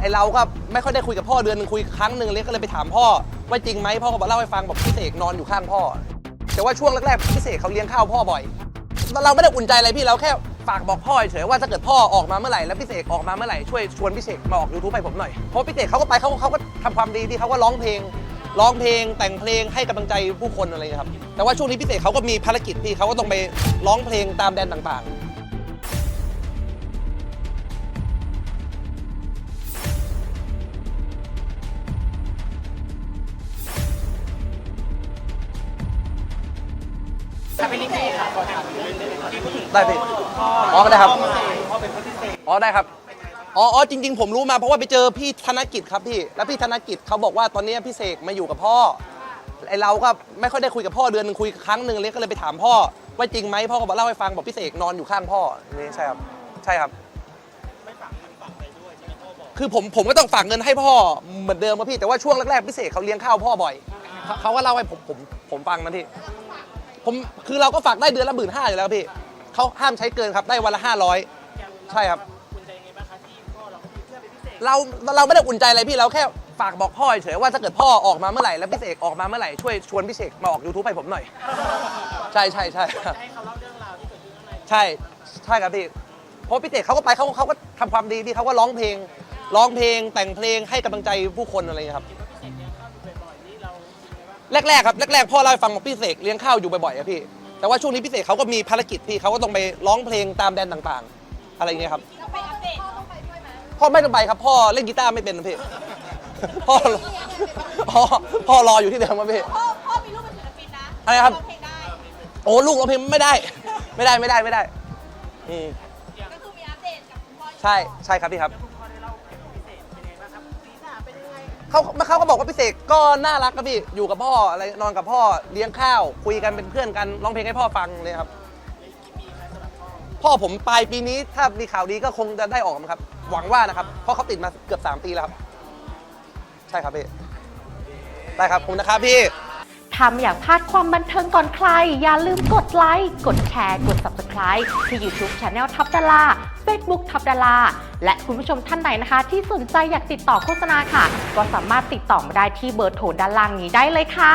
ไอเราก็ไม่ค่อยได้คุยกับพ่อเดือนหนึ่งคุยครั้งหนึ่งเลยก็เลยไปถามพ่อว่าจริงไหมพ่อก็บอกเล่าให้ฟังบอกพี่เสกนอนอยู่ข้างพ่อ แต่ว่าช่วงแรกๆพี่เสกเขาเลี้ยงข้าวพ่อบ่อย เราไม่ได้อุ่นใจอะไรพี่เราแค่ฝากบอกพ่อเฉยๆว่าถ้าเกิดพ่อออกมาเมื่อไหร่แล้วพี่เสกออกมาเมื่อไหร่ช่วยชวนพี่เสกมาออกยูทูบให้ผมหน่อยเพราะพี่เสกเขาก็ไปเขาเขาก็ทำความดีที่เขาก็ร้องเพลง ร้องเพลง แต่งเพลงให้กำลังใจผู้คนอะไรอย่างเงี้ยครับแต่ว่าช่วงนี้พี่เสกเขาก็มีภารกิจพี่เขาก็ต้องไปร้องเพลงตามแดนต่างๆ ถ้าเป็นลิซี่ค่ะขอถามเรื่องนึงที่พูดถึงได้พี่อ๋อได้ครับพ่อเป็นคนพิเศษอ๋อได้ครับ อ๋ออ๋อจริง ๆ ผมรู้มาเพราะว่าไปเจอพี่ธนกิจครับพี่ แล้วพี่ธนกิจเขาบอกว่าตอนนี้พี่เสกมาอยู่กับพ่อ ไอเราก็ไม่ค่อยได้คุยกับพ่อเดือนหนึ่งคุยครั้งหนึ่งเลยก็เลยไปถามพ่อ ว่าจริงไหมพ่อก็บอกเล่าให้ฟังบอกพี่เสกนอนอยู่ข้างพ่อนี่ใช่ครับ ใช่ครับ คือผมผมก็ต้องฝากเงินให้พ่อเหมือนเดิมครับพี่แต่ว่าช่วงแรกๆพี่เสกเขาเลี้ยงข้าวพ่อบ่อยเขาเขาก็เล่าให้ผมผมผมฟังนะพี่ ผมคือเราก็ฝากได้เดือนละหมื่นห้าอยู่แล้วพี่เขาห้ามใช้เกินครับได้วันละห้าร้อยใช่ครับ คุณใจยังไงบ้างคะที่พ่อเราเป็นเพื่อนเป็นพิเศษเราเราไม่ได้อุ่นใจอะไรพี่เราแค่ฝากบอกพ่อเฉยๆว่าถ้าเกิดพ่อออกมาเมื่อไหร่แล้วพี่เสกออกมาเมื่อไหร่ช่วยชวนพี่เสกมาออก YouTube ให้ผมหน่อย ใช่ใช่ใช่ครับให้เขาเล่าเรื่องราวที่เกิดขึ้นข้างในใช่ใช่ครับพี่เพราะพี่เสกเขาก็ไปเขาเขาก็ทำความดีพี่เขาก็ร้องเพลง ร้องเพลงแต่งเพลงให้กำลังใจผู้คนอะไรอย่างเงี้ยครับ แรกๆครับแรกๆพ่อเล่าให้ฟังบอกพี่เสกเลี้ยงข้าวอยู่บ่อยๆอะพี่แต่ว่าช่วงนี้พี่เสกเขาก็มีภารกิจพี่เขาก็ต้องไปร้องเพลงตามแดนต่างๆ อะไรอย่างเงี้ยครับเราไปอัปเดตพ่อต้องไปด้วยไหมพ่อไม่ต้องไปครับ พ่อเล่นกีตาร์ไม่เป็นนะพี่พ่อพ่อพ่อรออยู่ที่เดิมครับพี่พ่อพ่อมีลูกเป็นศิลปินนะอะไรครับองเพลงได้โอ้ลูกร้องเพลงไม่ได้ ไม่ได้ไม่ได้ไม่ได้อืมก็คือมีอัปเดตกับคุณพ่ออยู่ใช่ใช่ครับพี่ครับ เขาเขาก็บอกว่าพี่เสกก็น่ารักครับพี่อยู่กับพ่ออะไรนอนกับพ่อเลี้ยงข้าว คุยกันเป็นเพื่อนกันร้องเพลงให้พ่อฟังเลยครับ พ่อผมปลายปีนี้ถ้ามีข่าวดีก็คงจะได้ออกมั้งครับ หวังว่านะครับเพราะเขาติดมาเกือบ3ปีแล้วครับ ใช่ครับพี่ได้ครับขอบคุณนะครับพี่ ถ้าไม่อยากพลาดความบันเทิงก่อนใคร อย่าลืมกดไลค์ กดแชร์ กด Subscribe ที่ YouTube Channel ทับดารา Facebook ทับดาราและคุณผู้ชมท่านไหนนะคะ ที่สนใจอยากติดต่อโฆษณาค่ะ ก็สามารถติดต่อมาได้ที่เบอร์โทรด้านล่างนี้ได้เลยค่ะ